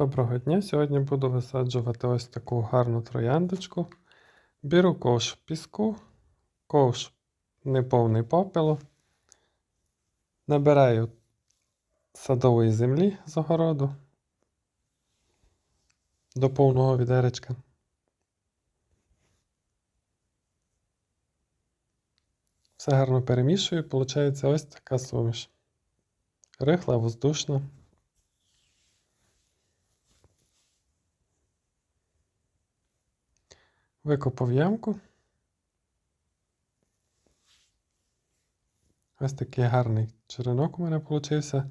Доброго дня! Сьогодні буду висаджувати ось таку гарну трояндочку. Беру ковш піску, ковш неповний попелу. Набираю садової землі з огороду до повного відеречка. Все гарно перемішую, виходить ось така суміш. Рихла, воздушна. Викопав ямку. Ось такий гарний черенок у мене вийшов.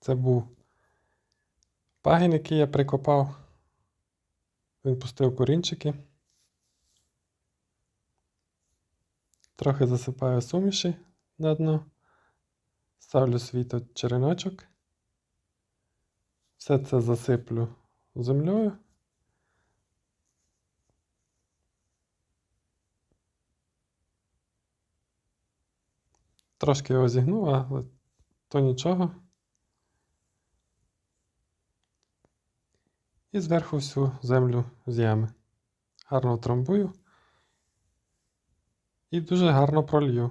Це був пагін, який я прикопав. Він пустив корінчики. Трохи засипаю суміші на дно. Ставлю свій череночок. Все це засиплю землею. Трошки його зігнув, але то нічого. І зверху всю землю з ями. Гарно трамбую і дуже гарно пролью.